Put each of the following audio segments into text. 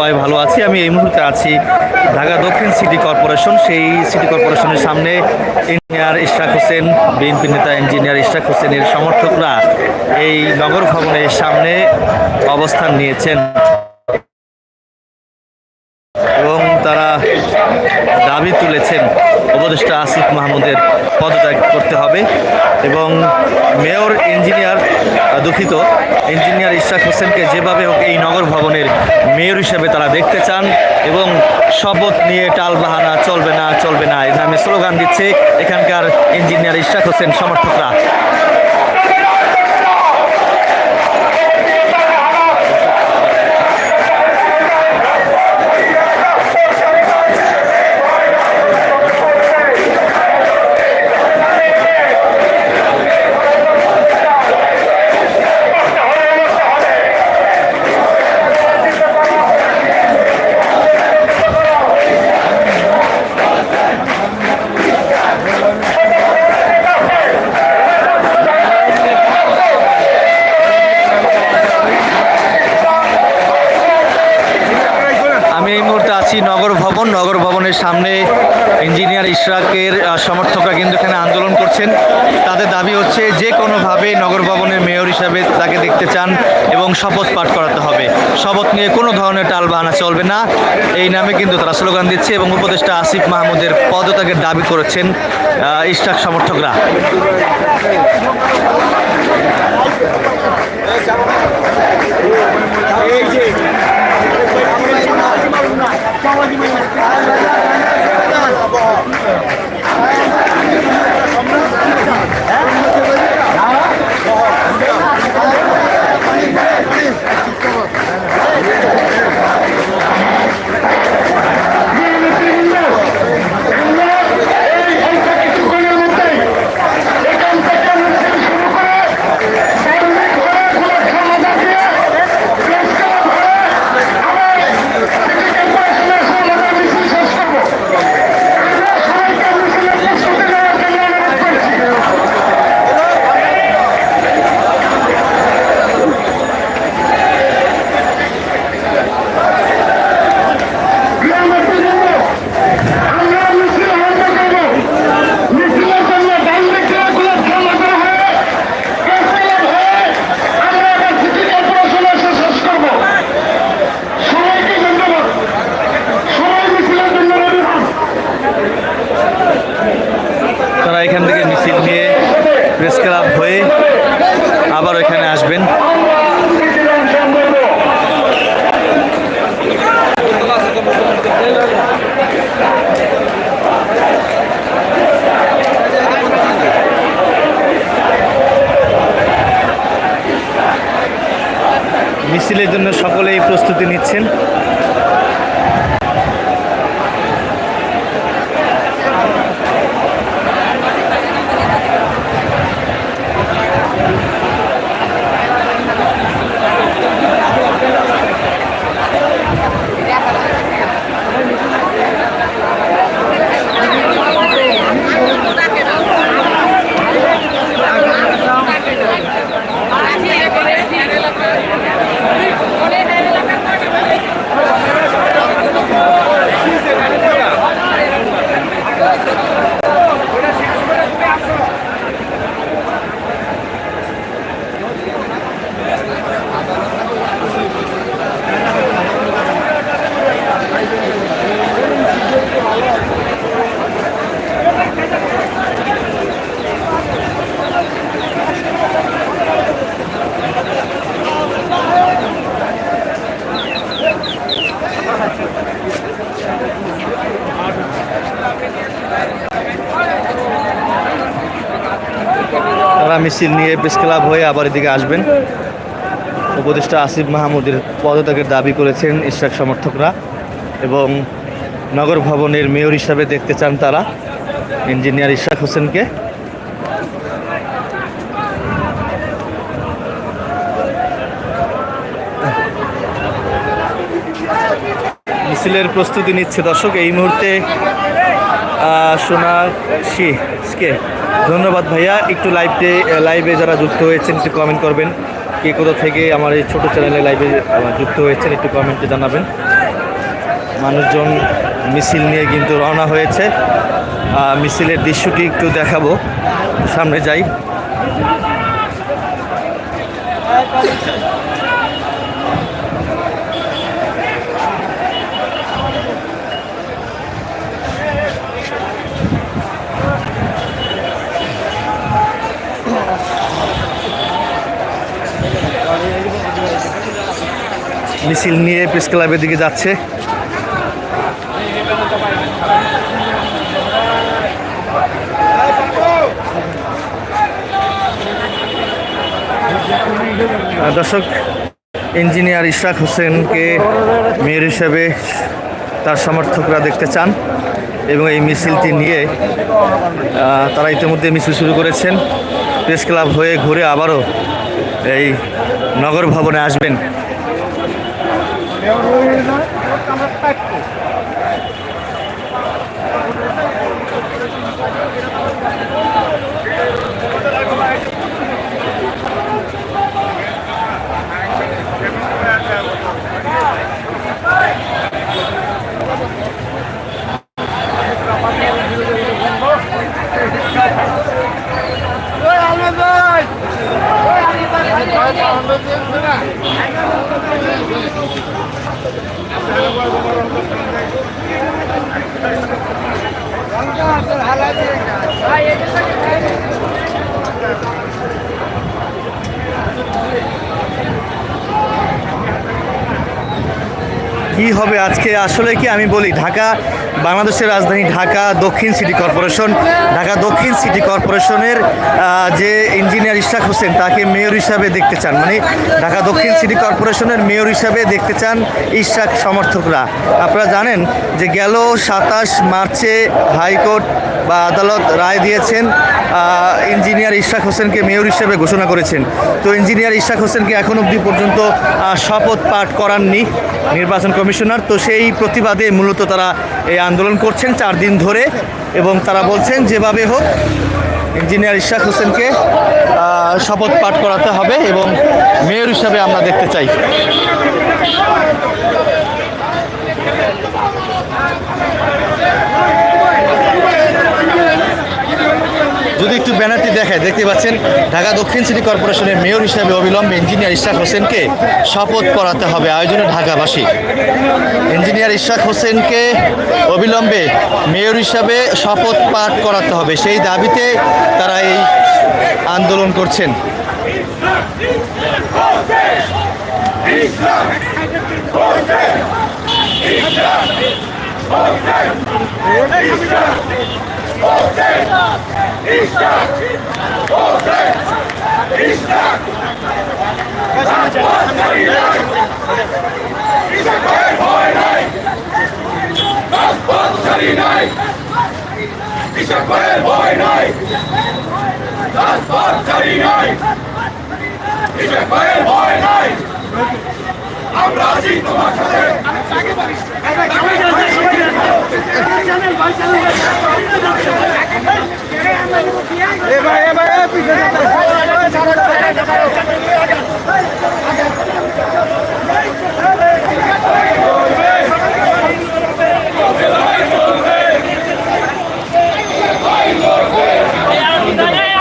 দোয়ায় ভালো আছি। আমি এই মুহূর্তে আছি ঢাকা দক্ষিণ সিটি কর্পোরেশন। সেই সিটি কর্পোরেশনের সামনে ইঞ্জিনিয়ার ইশরাক হোসেন, বিএনপি নেতা ইঞ্জিনিয়ার ইশরাক হোসেনের সমর্থকরা এই নগর ভবনের সামনে অবস্থান নিয়েছেন। এবং তারা দাবি তুলেছেন, উপদেষ্টা আসিফ মাহমুদের পদত্যাগ করতে হবে এবং মেয়র, ইঞ্জিনিয়ার দুঃখিত। ইঞ্জিনিয়ার ইশাক হোসেনকে যেভাবে হোক এই নগর ভবনের মেয়র হিসেবে তারা দেখতে চান এবং শপথ নিয়ে টালবাহানা চলবে না চলবে না, এ নামে স্লোগান দিচ্ছে এখানকার ইঞ্জিনিয়ার ইশাক হোসেন সমর্থকরা। সমর্থকরা কিন্তু এখানে আন্দোলন করছেন। তাদের দাবি হচ্ছে যে কোনোভাবে নগর ভবনের মেয়র হিসাবে তাকে দেখতে চান এবং শপথ পাঠ করাতে হবে। শপথ নিয়ে কোনো ধরনের টালবাহানা চলবে না। এই নামে কিন্তু তারা স্লোগান দিচ্ছে এবং উপদেষ্টা আসিফ মাহমুদের পদত্যাগের দাবি করেছেন ইশরাক সমর্থকরা এখান থেকে মিছিল নিয়ে প্রেস ক্লাব হয়ে আবার এখানে আসবেন মিছিলের জন্য সকলেই প্রস্তুতি নিচ্ছেন তারা মিছিল নিয়ে প্রেস ক্লাব হয়ে আবার এদিকে আসবেন। উপদেষ্টা আসিফ মাহমুদের পদত্যাগের দাবি করেছেন ইশরাক সমর্থকরা এবং নগর ভবনের মেয়র হিসাবে দেখতে চান তারা ইঞ্জিনিয়ার ইশরাক হোসেনকে। মিছিলের প্রস্তুতি নিচ্ছে দর্শক এই মুহূর্তে আহ, সোনাক্ষীকে ধন্যবাদ ভাইয়া। একটু লাইভে লাইভে যারা যুক্ত হয়েছেন, একটু কমেন্ট করবেন। কে কোথা থেকে আমার এই ছোটো চ্যানেলে লাইভে যুক্ত হয়েছেন, একটু কমেন্টে জানাবেন। মানুষজন মিছিল নিয়ে কিন্তু রওনা হয়েছে। মিছিলের দৃশ্যটি একটু দেখাবো। সামনে যাই। মিছিল নিয়ে প্রেস ক্লাবের দিকে যাচ্ছে। দর্শক, ইঞ্জিনিয়ার ইশরাক হোসেনকে মেয়র হিসেবে তার সমর্থকরা দেখতে চান এবং এই মিছিলটি নিয়ে তারা ইতিমধ্যে মিছিল শুরু করেছেন। প্রেস ক্লাব হয়ে ঘুরে আবারও এই নগর ভবনে আসবেন। দেওয়ার হয়ে যায় কি হবে আজকে? আসলে কি আমি বলি ঢাকা বাংলাদেশের রাজধানী ঢাকা দক্ষিণ সিটি কর্পোরেশন। ঢাকা দক্ষিণ সিটি কর্পোরেশনের যে ইঞ্জিনিয়ার ইশাক হোসেন, তাকে মেয়র হিসাবে দেখতে চান। মানে ঢাকা দক্ষিণ সিটি কর্পোরেশনের মেয়র হিসাবে দেখতে চান ইশরাক সমর্থকরা। আপনারা জানেন যে গেল সাতাশ মার্চে হাইকোর্ট বা আদালত রায় দিয়েছেন ইঞ্জিনিয়ার ইশাক হোসেনকে মেয়র হিসেবে ঘোষণা করেছেন। তো ইঞ্জিনিয়ার ইশরাক হোসেনকে এখন অবধি পর্যন্ত শপথ পাঠ করাননি নির্বাচন কমিশনার। তো সেই প্রতিবাদে মূলত তারা এই আন্দোলন করছেন চার দিন ধরে এবং তারা বলছেন যেভাবে হোক ইঞ্জিনিয়ার ইশাক হোসেনকে শপথ পাঠ করাতে হবে এবং মেয়র হিসাবে আমরা দেখতে চাই। দেখায় দেখতে পাচ্ছেন ঢাকা দক্ষিণ সিটি কর্পোরেশনের মেয়র হিসাবে অবিলম্বে ইঞ্জিনিয়ার ইশরাক হোসেনকে শপথ করাতে হবে আয়োজনে ঢাকাবাসী ইঞ্জিনিয়ার ইশরাক হোসেনকে অবিলম্বে মেয়র হিসাবে শপথ পাঠ করাতে হবে সেই দাবিতে তারা এই আন্দোলন করছেন ছাড়ি নাই কিসব করে ভয় নাই ছাড়ি নাই কিসব করে ভয় নাই আমরা আছি তোমার সাথে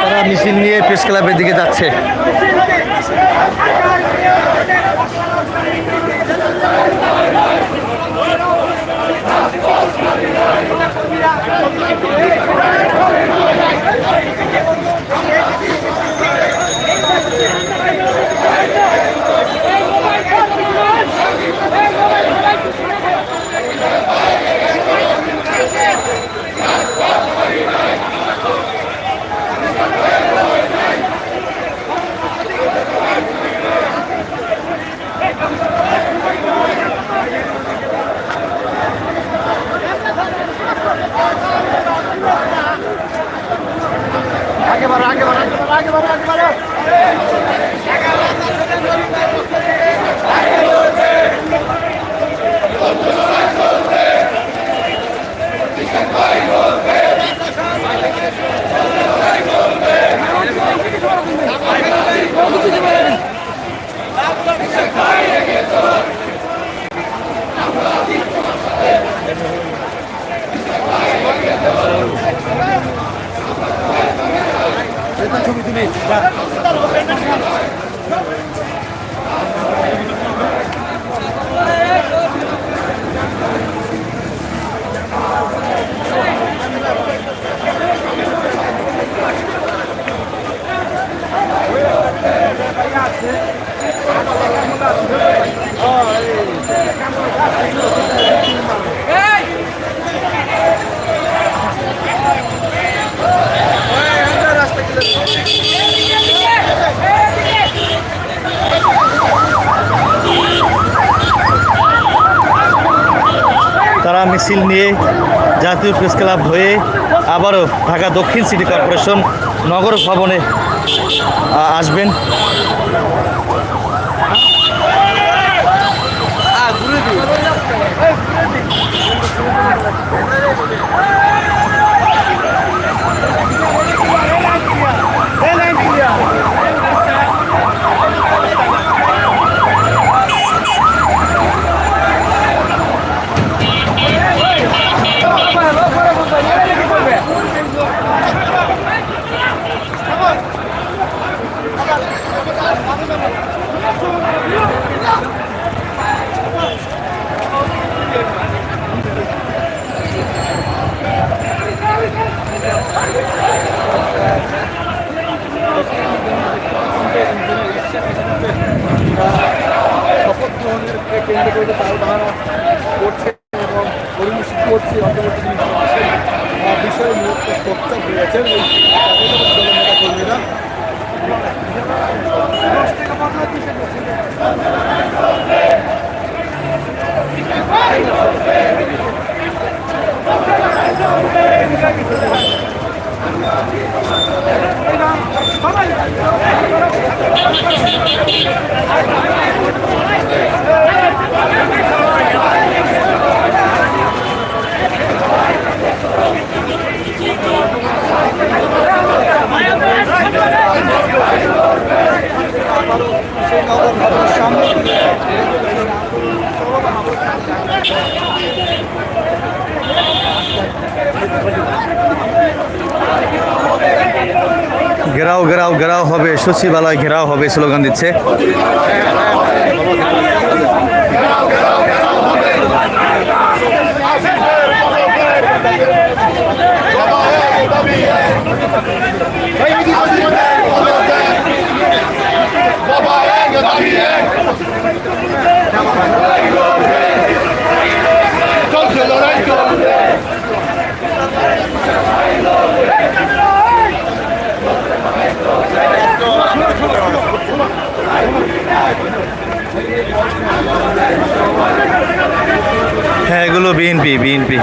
তারা মিছিল নিয়ে প্রেস ক্লাবের আগে বাড়ো আগে বাড়ো আগে বাড়ো আগে বাড়ো। যাচ্ছে তারা মিছিল নিয়ে জাতীয় প্রেস ক্লাব হয়ে আবারও ঢাকা দক্ষিণ সিটি কর্পোরেশন নগর ভবনে আসবেন গ্রহণকে কেন্দ্র করে তারা তারা করছে এবং পরিবেশিত করছে অন্তর্বর্তী বিষয়ে মূলত সোচ্চার হয়েছেন এই জাতীয় নেতা কর্মীরা সেই নগর ভবনের সামনে ঘেরাও ঘেরাও ঘেরাও হবে সচিবালয় ঘেরাও হবে স্লোগান দিচ্ছে। হ্যাঁ এগুলো বিএনপি বিএনপি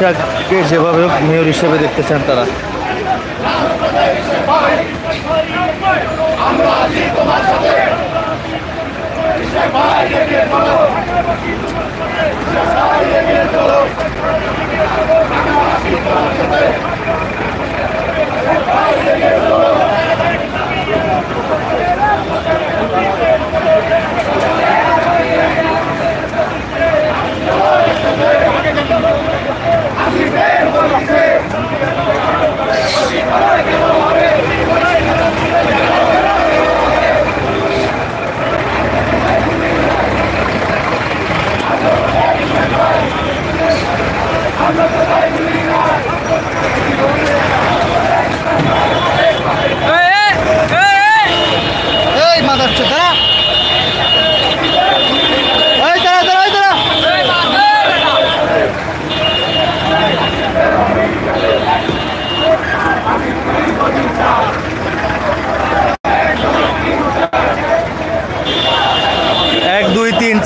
ব্যবসাকে যেভাবে মেয়র হিসেবে দেখতেছেন তারা?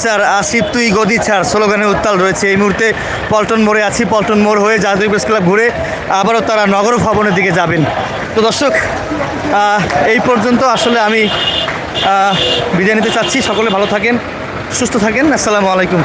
তিন আসিফ তুই গদি ছাড়। স্লোগানে উত্তাল রয়েছে এই মুহূর্তে। পল্টন মোড়ে আছি, পল্টন মোড় হয়ে জাতীয় প্রেস ক্লাব ঘুরে আবারও তারা নগর ভবনের দিকে যাবেন। তো দর্শক এই পর্যন্ত আসলে আমি বিদায় নিতে চাচ্ছি। সকলে ভালো থাকেন, সুস্থ থাকেন। আসসালামু আলাইকুম।